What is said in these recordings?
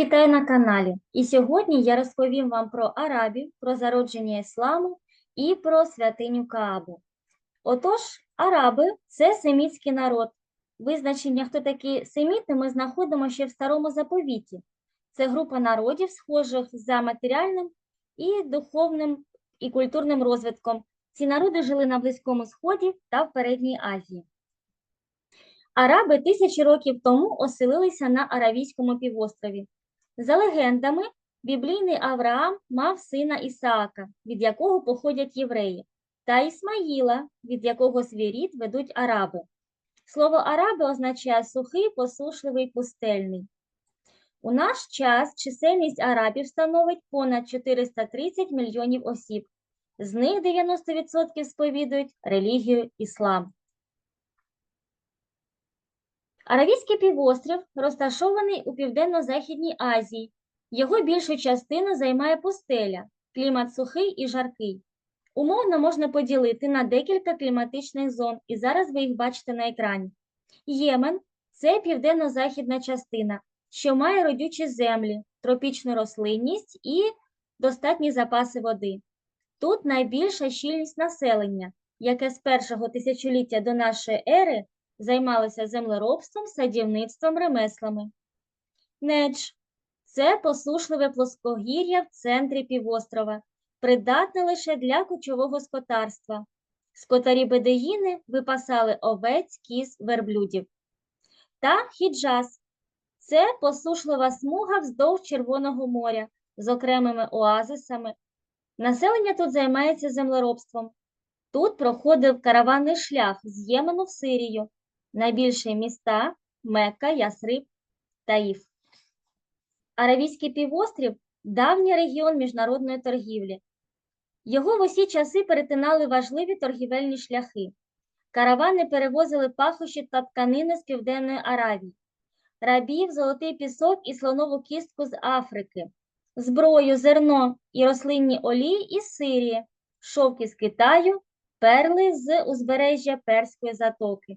вітаю на каналі. І сьогодні я розповім вам про арабів, про зародження ісламу і про святиню Каабу. Отож, араби це семітський народ. Визначення, хто такі семіти, ми знаходимо ще в старому заповіті. Це група народів, схожих за матеріальним і духовним і культурним розвитком. Ці народи жили на Близькому Сході та в Передній Азії. Араби тисячі років тому оселилися на Аравійському півострові. За легендами, біблійний Авраам мав сина Ісаака, від якого походять євреї, та Ісмаїла, від якого свій рід ведуть араби. Слово араби означає сухий, посушливий, пустельний. У наш час чисельність арабів становить понад 430 мільйонів осіб. З них 90% сповідують релігію іслам. Аравійський півострів розташований у Південно-Західній Азії. Його більшу частину займає пустеля, клімат сухий і жаркий. Умовно можна поділити на декілька кліматичних зон, і зараз ви їх бачите на екрані. Ємен це південно-західна частина, що має родючі землі, тропічну рослинність і достатні запаси води. Тут найбільша щільність населення, яке з першого тисячоліття до нашої ери займалося землеробством, садівництвом, ремеслами. Недж це посушливе плоскогір'я в центрі півострова, придатне лише для кочового скотарства. Скотарі бедеїни випасали овець, кіз, верблюдів. Та хіджаз це посушлива смуга вздовж Червоного моря з окремими оазисами. Населення тут займається землеробством. Тут проходив караванний шлях з Ємену в Сирію, найбільші міста Мекка, Ясриб, Таїф. Аравійський півострів давній регіон міжнародної торгівлі. Його в усі часи перетинали важливі торгівельні шляхи. Каравани перевозили пахощі та тканини з Південної Аравії, рабів, золотий пісок і слонову кістку з Африки, зброю, зерно і рослинні олії із Сирії, шовки з Китаю, перли з узбережжя Перської затоки.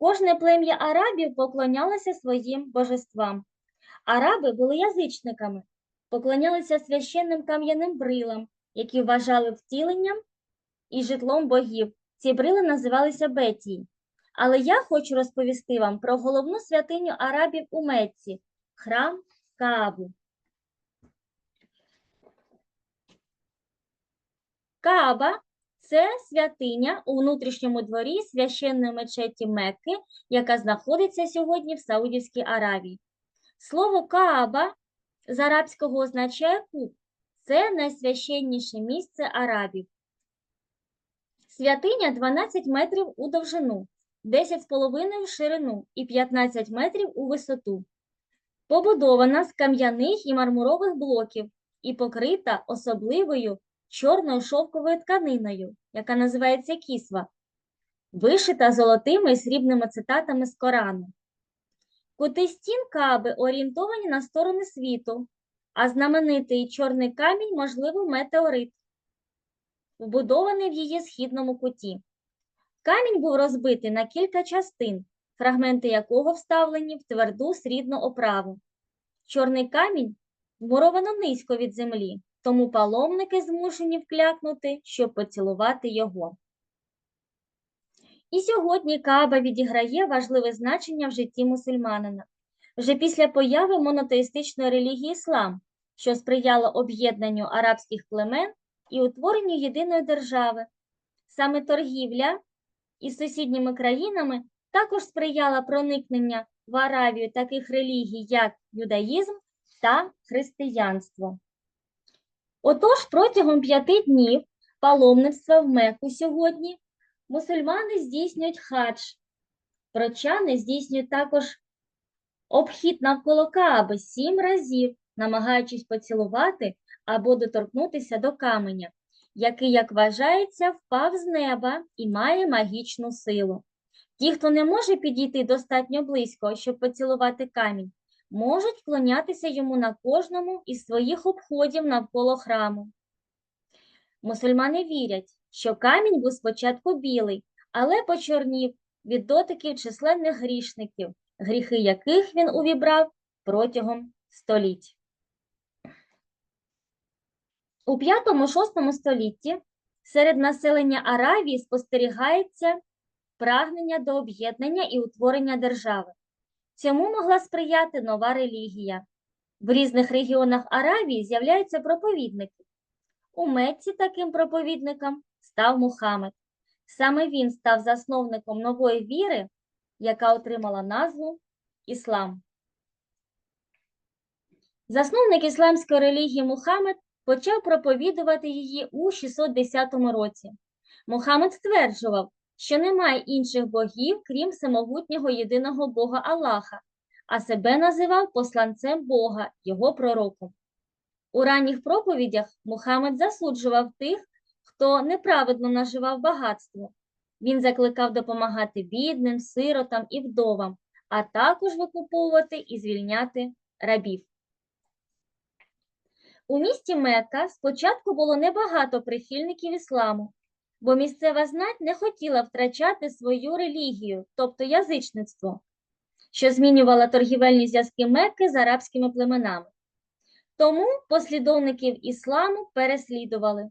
Кожне плем'я арабів поклонялося своїм божествам. Араби були язичниками, поклонялися священним кам'яним брилам, які вважали втіленням і житлом богів. Ці брили називалися Бетії. Але я хочу розповісти вам про головну святиню арабів у Мецці – храм Каабу. Кааба це святиня у внутрішньому дворі священної мечеті Мекки, яка знаходиться сьогодні в Саудівській Аравії. Слово Кааба з арабського означає куб. Це найсвященніше місце арабів. Святиня 12 метрів у довжину, 10,5 в ширину і 15 метрів у висоту. Побудована з кам'яних і мармурових блоків і покрита особливою чорною шовковою тканиною, яка називається кісва, вишита золотими і срібними цитатами з Корану. Кути стін Кааби орієнтовані на сторони світу, а знаменитий чорний камінь, можливо, метеорит, вбудований в її східному куті. Камінь був розбитий на кілька частин, фрагменти якого вставлені в тверду срібну оправу. Чорний камінь вмуровано низько від землі, тому паломники змушені вклякнути, щоб поцілувати його. І сьогодні Кааба відіграє важливе значення в житті мусульманина. Вже після появи монотеїстичної релігії іслам, що сприяло об'єднанню арабських племен і утворенню єдиної держави. Саме торгівля із сусідніми країнами також сприяла проникнення в Аравію таких релігій, як юдаїзм та християнство. Отож, протягом п'яти днів паломництва в Мекку сьогодні мусульмани здійснюють хадж. Прочани здійснюють також обхід навколо Кааби сім разів, намагаючись поцілувати або доторкнутися до каменя, який, як вважається, впав з неба і має магічну силу. Ті, хто не може підійти достатньо близько, щоб поцілувати камінь, можуть вклонятися йому на кожному із своїх обходів навколо храму. Мусульмани вірять, що камінь був спочатку білий, але почорнів від дотиків численних грішників, гріхи яких він увібрав протягом століть. У 5-6 столітті серед населення Аравії спостерігається прагнення до об'єднання і утворення держави. Цьому могла сприяти нова релігія. В різних регіонах Аравії з'являються проповідники. У Мекці таким проповідником став Мухаммед. Саме він став засновником нової віри, яка отримала назву Іслам. Засновник ісламської релігії Мухаммед почав проповідувати її у 610 році. Мухаммед стверджував, що немає інших богів, крім всемогутнього єдиного Бога Аллаха, а себе називав посланцем Бога, його пророком. У ранніх проповідях Мухаммед засуджував тих, хто неправедно наживав багатство. Він закликав допомагати бідним, сиротам і вдовам, а також викуповувати і звільняти рабів. У місті Мекка спочатку було небагато прихильників ісламу, бо місцева знать не хотіла втрачати свою релігію, тобто язичництво, що змінювало торгівельні зв'язки Мекки з арабськими племенами. Тому послідовників ісламу переслідували.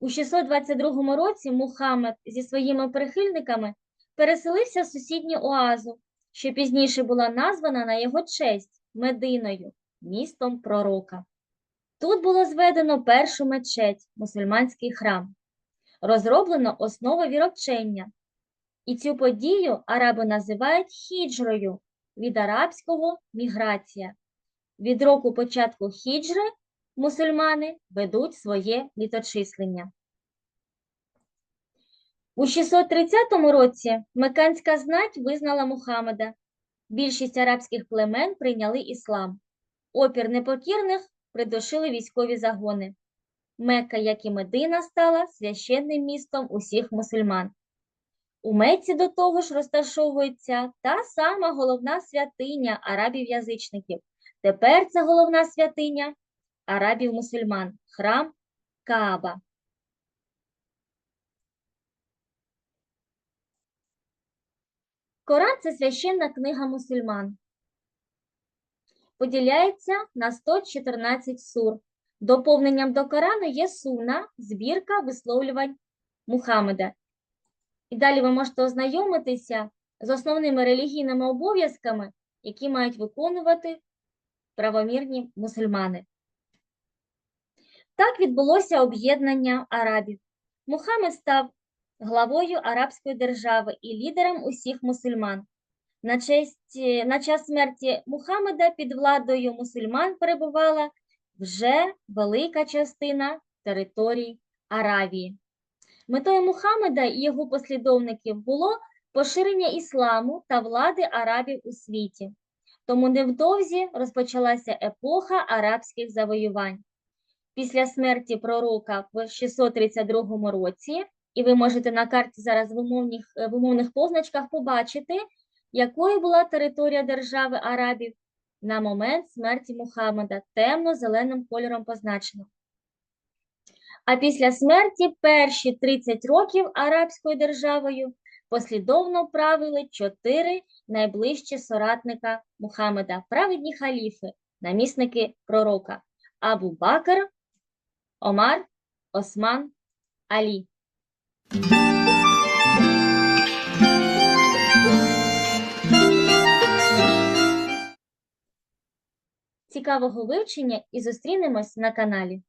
У 622 році Мухаммед зі своїми прихильниками переселився в сусідню оазу, що пізніше була названа на його честь Мединою, містом пророка. Тут було зведено першу мечеть, мусульманський храм, розроблено основи віровчення. І цю подію араби називають хіджрою від арабського міграція. Від року початку хіджри мусульмани ведуть своє літочислення. У 630 році Меканська знать визнала Мухаммеда. Більшість арабських племен прийняли іслам. Опір непокірних придушили військові загони. Мекка, як і Медина, стала священним містом усіх мусульман. У Мекці до того ж розташовується та сама головна святиня арабів-язичників. Тепер це головна святиня арабів-мусульман, храм Кааба. Коран це священна книга мусульман. Поділяється на 114 сур. Доповненням до Корану є суна, збірка висловлювань Мухаммеда. І далі ви можете ознайомитися з основними релігійними обов'язками, які мають виконувати правомірні мусульмани. Так відбулося об'єднання арабів. Мухаммед став главою арабської держави і лідером усіх мусульман. На, честь, на час смерті Мухаммеда під владою мусульман перебувала вже велика частина територій Аравії. Метою Мухаммеда і його послідовників було поширення ісламу та влади арабів у світі. Тому невдовзі розпочалася епоха арабських завоювань. Після смерті пророка в 632 році, і ви можете на карті зараз в умовних, в умовних позначках побачити, якою була територія держави арабів на момент смерті Мухаммеда, темно-зеленим кольором позначено. А після смерті перші 30 років арабською державою послідовно правили чотири найближчі соратника Мухаммеда, праведні халіфи, намісники пророка Абу Бакр, Омар, Осман, Алі. Цікавого вивчення і зустрінемось на каналі.